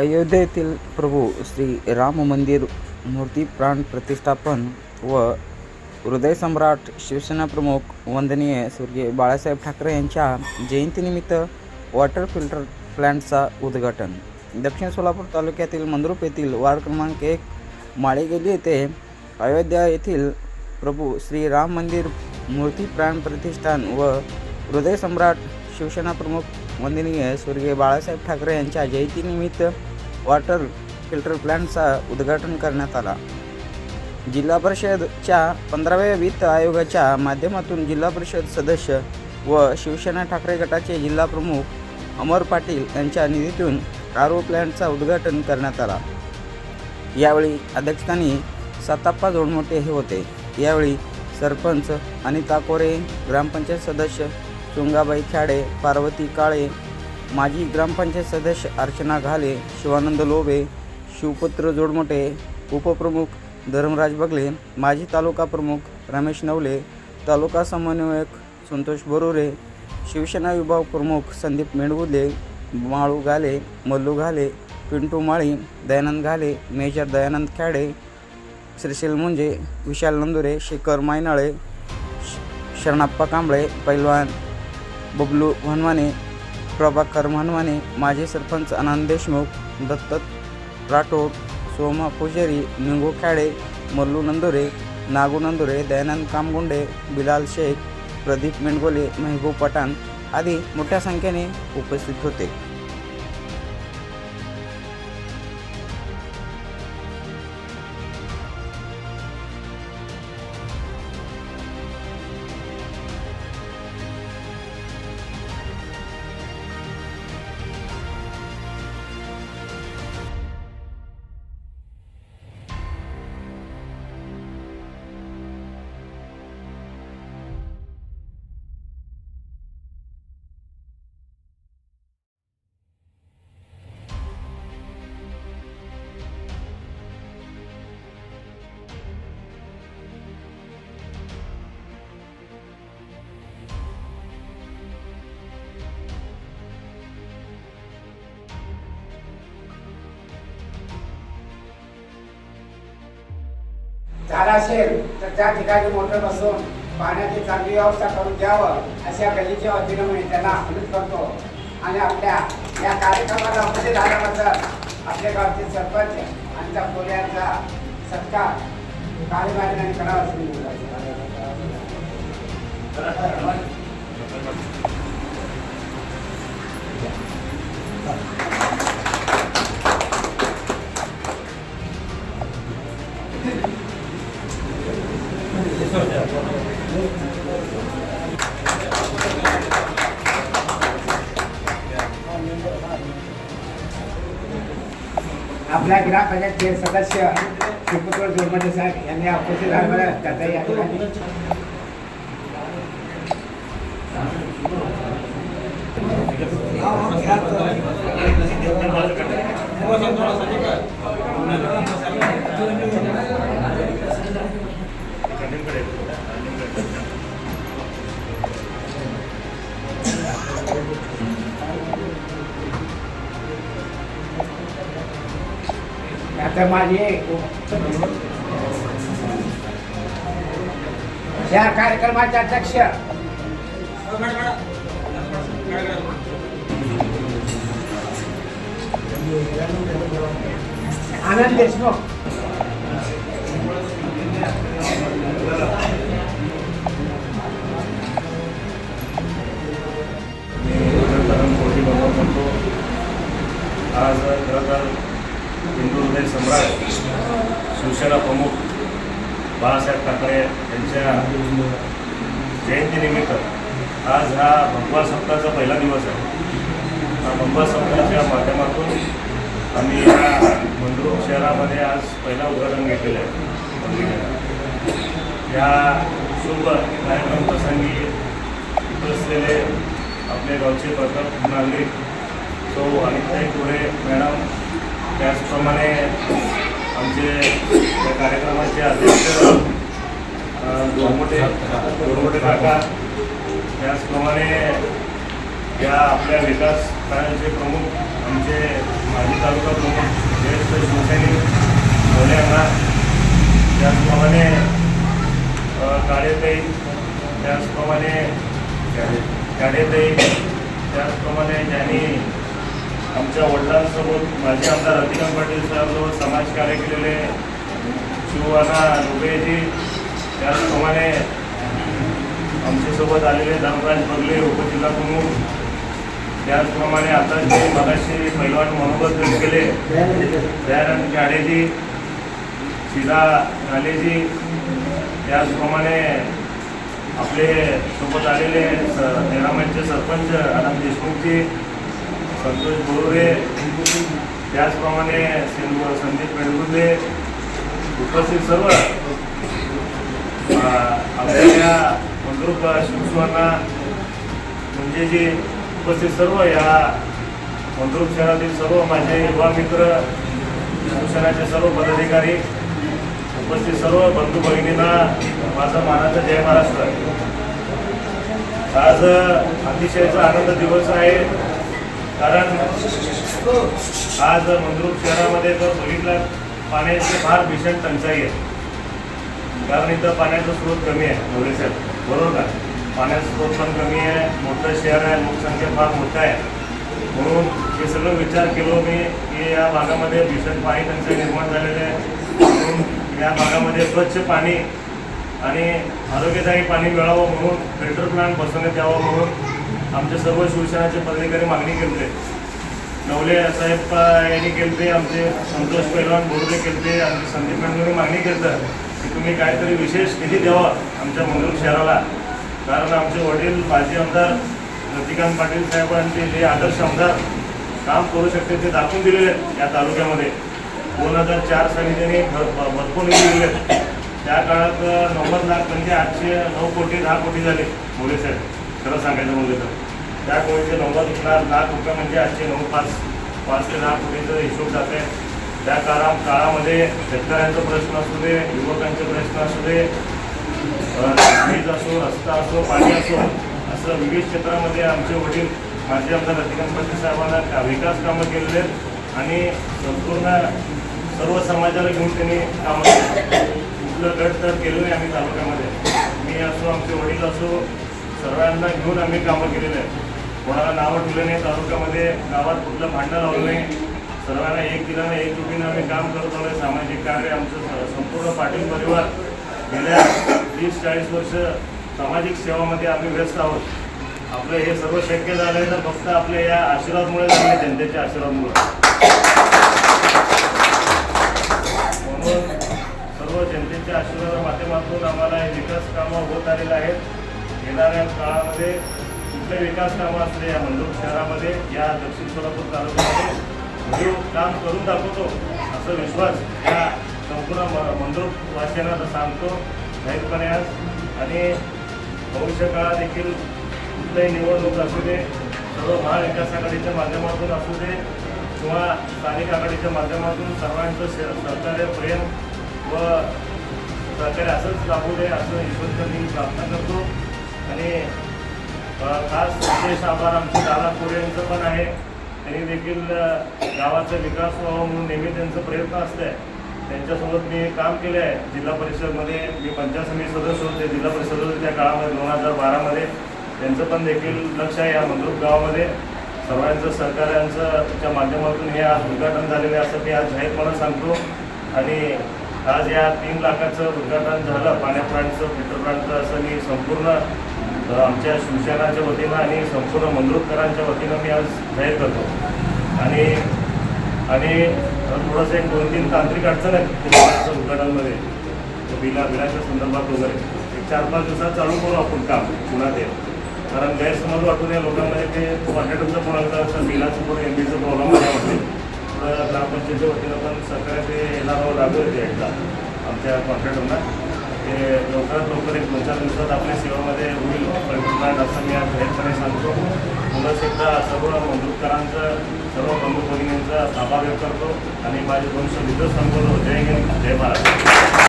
अयोध्येतील प्रभू श्री राम मंदिर मूर्ती प्राण प्रतिष्ठापन व हृदयसम्राट शिवसेनाप्रमुख वंदनीय स्वर्गीय बाळासाहेब ठाकरे यांच्या जयंतीनिमित्त वॉटर फिल्टर प्लॅन्टचा उद्घाटन. दक्षिण सोलापूर तालुक्यातील मंद्रुप येथील वार्ड क्रमांक एक माळेगेली येथे अयोध्या येथील प्रभू श्री राम मंदिर मूर्ती प्राण प्रतिष्ठान व हृदयसम्राट शिवसेनाप्रमुख वंदनीय स्वर्गीय बाळासाहेब ठाकरे यांच्या जयंतीनिमित्त वॉटर फिल्टर प्लॅन्टचा उद्घाटन करण्यात आला. जिल्हा परिषदच्या पंधराव्या वित्त आयोगाच्या माध्यमातून जिल्हा परिषद सदस्य व शिवसेना ठाकरे गटाचे जिल्हा प्रमुख अमर पाटील यांच्या निधीतून आरो ओ प्लॅन्टचा उद्घाटन करण्यात आला. यावेळी अध्यक्षस्थानी साताप्पा जोडमोटे हे होते. यावेळी सरपंच अनिता कोरे ग्रामपंचायत सदस्य चुंगाबाई खाडे पार्वती काळे माजी ग्रामपंचायत सदस्य अर्चना घाले शिवानंद लोबे शिवपुत्र जोडमोटे उपप्रमुख धर्मराज बगले माजी तालुका प्रमुख रमेश नवले तालुका समन्वयक संतोष बरोरे शिवसेना विभाग प्रमुख संदीप मेणगुले माळू घाले मल्लू घाले पिंटू माळी दयानंद घाले मेजर दयानंद खेडे श्रीशील मुंजे विशाल नंदुरे शेखर मायनाळे श- शरणाप्पा कांबळे पैलवान बबलू भन्वाने प्रभाकर मनमाने माजी सरपंच आनंद देशमुख दत्त राठोड सोमा पुजारी निंगू खेडे मल्लू नंदुरे नागू नंदुरे दयानंद कामगुंडे बिलाल शेख प्रदीप मेंडगोले मेहबूब पठाण आदी मोठ्या संख्येने उपस्थित होते. झाला असेल तर त्या ठिकाणी मोटर बसून पाण्याची चांगली व्यवस्था करून द्यावं अशा गलीच्या वतीनं मी त्यांना आमंत्रित करतो. आणि आपल्या या कार्यक्रमाला उपस्थित झाल्याबद्दल आपल्या गावचे सरपंच आणि त्या कोल्यांचा सत्कार कार्यकारिणी करावा असं मी बोलायचं. आपल्या ग्रामपंचायतचे सदस्य शिवपुत्र जोरमटे साहेब यांनी उपस्थित राहणाऱ्या त्याचा या ठिकाणी आता माझे या कार्यक्रमाचे अध्यक्ष. आनंद देशमुख. आज खरं तर हिंदू हृदय सम्राट शिवसेना प्रमुख बाळासाहेब ठाकरे यांच्या जयंतीनिमित्त आज हा भगवा सप्ताहाचा पहिला दिवस आहे. हा भगवा सप्ताहाच्या माध्यमातून आम्ही या मंद्रुप शहरामध्ये आज पहिला उद्घाटन घेतलेलं आहे. या शुभ कार्यक्रम प्रसंगी असलेले आपले गावचे प्रताप नागरिक सौ अनिताई कोरे मॅडम त्याचप्रमाणे आमचे या कार्यक्रमाचे अध्यक्ष दोरमोटे दोरमोटे काका त्याचप्रमाणे या आपल्या विकास कार्याचे प्रमुख आमचे माजी तालुका प्रमुख ज्येष्ठ शिवसैनिक मोले यांना त्याचप्रमाणे काळेताई त्याचप्रमाणे काळेताई त्याचप्रमाणे ज्यांनी आमच्या वडिलांसोबत माजी आमदार रतिकांत पाटील साहेबांसोबत समाजकार्य केलेले शिवाना रुबेजी त्याचप्रमाणे आमच्यासोबत आलेले धनराज बगले उपजिल्हा प्रमुख. त्याचप्रमाणे आता जे मगाशी पैलवान मनोगत केले दयानंद गाडेजी शिला घालेजी त्याचप्रमाणे आपले सोबत आलेले स सरपंच आनंद देशमुखजी संतोष बोरुरे त्याचप्रमाणे संदीप बेळगुंदे उपस्थित सर्व. आपल्या या मंद्रुप म्हणजे जे उपस्थित सर्व. या मंद्रुप शहरातील सर्व माझे युवा मित्र शिवसेनाचे सर्व पदाधिकारी उपस्थित सर्व. बंधू भगिनींना माझा मानाचा जय महाराष्ट्र. आज अतिशयचा आनंद दिवस आहे. कारण आज मंगरूप शहरामध्ये जर बघितलं पाण्याची फार भीषण टंचाई आहे. कारण इथं पाण्याचा स्रोत कमी आहे भविष्यात बरोबर का? पाण्याचा स्रोत पण कमी आहे मोठं शहर आहे लोकसंख्या फार मोठा आहे. म्हणून हे सगळं विचार केलो मी की या भागामध्ये भीषण पाणी टंचाई निर्माण झालेली आहे. म्हणून या भागामध्ये स्वच्छ पाणी आणि आरोग्यदायी पाणी मिळावं म्हणून फिल्टर प्लांट बसवण्यात यावं म्हणून आमच्या सर्व शिवसेनाचे पदाधिकारी मागणी केली नवले साहेब यांनी केलते आमचे संतोष पैलवान बोर्डे केलते आमचे संदीप पांडुरे मागणी केलं की तुम्ही काहीतरी विशेष निधी द्यावा आमच्या मंगळूर शहराला. कारण आमचे वडील माजी आमदार रतिकांत पाटील साहेबांचे जे आदर्श आमदार काम करू शकते ते दाखवून दिलेले आहेत या तालुक्यामध्ये. दोन हजार चार साली त्यांनी भर- भरपूर निधी दिले त्या काळात नव्वद लाख म्हणजे आठशे नऊ कोटी दहा कोटी झाले मोरे साहेब. खरं सांगायचं म्हणजे तर. त्या कोटीचे नव्वद लाख लाख रुपये म्हणजे आजचे नऊ पाच पाच ते लाख रुपयेचा हिशोब जाते. त्या काळा काळामध्ये शेतकऱ्यांचा प्रश्न असू दे युवकांचे प्रश्न असू दे वीज असो रस्ता असो पाणी असो असं विविध क्षेत्रामध्ये आमचे वडील माझे आमदार रतिकांत पाटील साहेबांना विकास कामं केलेले आहेत आणि संपूर्ण सर्व समाजाला घेऊन त्यांनी कामं केली कुठलं गट तर केलं नाही आम्ही तालुक्यामध्ये. मी असो आमचे वडील असो सर्वांना घेऊन आम्ही कामं केलेली आहेत. कोणाला नावं ठेवलं नाही तालुक्यामध्ये गावात कुठलं भांडण लावलं नाही. सर्वांना एक दिलाने एक रुपीनं आम्ही काम करत आलो सामाजिक कार्य आमचं संपूर्ण पाटील परिवार गेल्या तीस चाळीस वर्ष सामाजिक सेवामध्ये आम्ही व्यस्त आहोत. आपलं हे सर्व शक्य झालं आहे तर फक्त आपल्या या आशीर्वादमुळे झाले जनतेच्या आशीर्वादमुळे. म्हणून सर्व जनतेच्या आशीर्वादा माध्यमातून आम्हाला हे विकास कामं होत आलेले आहेत. येणाऱ्या काळामध्ये कुठले विकास कामं असले या मंदूर शहरामध्ये या दक्षिण सोलापूर तालुक्यामध्ये जो काम करून दाखवतो असा विश्वास या संपूर्ण म- मंदूर सांगतो जाहीरपणे आज. आणि भविष्य काळात देखील कुठल्याही निवडणूक असू दे सर्व महाविकास आघाडीच्या माध्यमातून असू दे किंवा स्थानिक आघाडीच्या माध्यमातून सर्वांचं श- सहकार्य प्रेम व सहकार्य असंच लागू दे असं ईश्वरचं मी प्रार्थना करतो. आणि खास विशेष आभार आमचे दादा कोरे यांचं पण आहे. त्यांनी देखील गावाचा विकास व्हावा म्हणून नेहमी त्यांचं प्रयत्न असतंय. त्यांच्यासोबत मी काम केलं आहे जिल्हा परिषदमध्ये. मी पंचायत समिती सदस्य होते जिल्हा परिषद होते त्या काळामध्ये दोन हजार बारामध्ये. त्यांचं पण देखील लक्ष आहे या मंद्रुप गावामध्ये. सर्वांचं सहकार्यांचंच्या माध्यमातून हे आज उद्घाटन झालेलं आहे असं मी आज जाहीरपणे सांगतो. आणि आज या तीन लाखाचं उद्घाटन झालं पाण्या प्लांटचं पेट्रोल प्लांटचं असं मी संपूर्ण तर आमच्या शिवसेनाच्या वतीनं आणि संपूर्ण मंद्रुपकरांच्या वतीनं मी आज जाहीर करतो. आणि आणि थोडंसं एक दोन तीन तांत्रिक अडचण आहेत उद्घाटनमध्ये. तो बिला बिलाच्या संदर्भात वगैरे. एक चार पाच दिवसात चालू करू आपण काम पुन्हा ते. कारण गैरसमज वाटून या लोकांमध्ये ते कॉन्ट्रॅक्टरचं कोणाला असं बिलाचं पण एम बीचं प्रॉब्लेम आहे वाटते थोडं ग्रामपंचायतीच्या वतीनं पण सरकार ते येणार लागू येते एकदा आमच्या कॉन्ट्रॅक्टरना ते लवकरात लवकर एक दोन चार दिवसात आपल्या सेवामध्ये होईल प्लांट असं मी आज जाहीरपणे सांगतो. पुन्हा एकदा सर्व मंजूरकरांचं सर्व प्रमुख भगिनींचा आभार व्यक्त करतो. आणि माझे दोन शब्द सांगतो जय हिंद जय महाराष्ट्र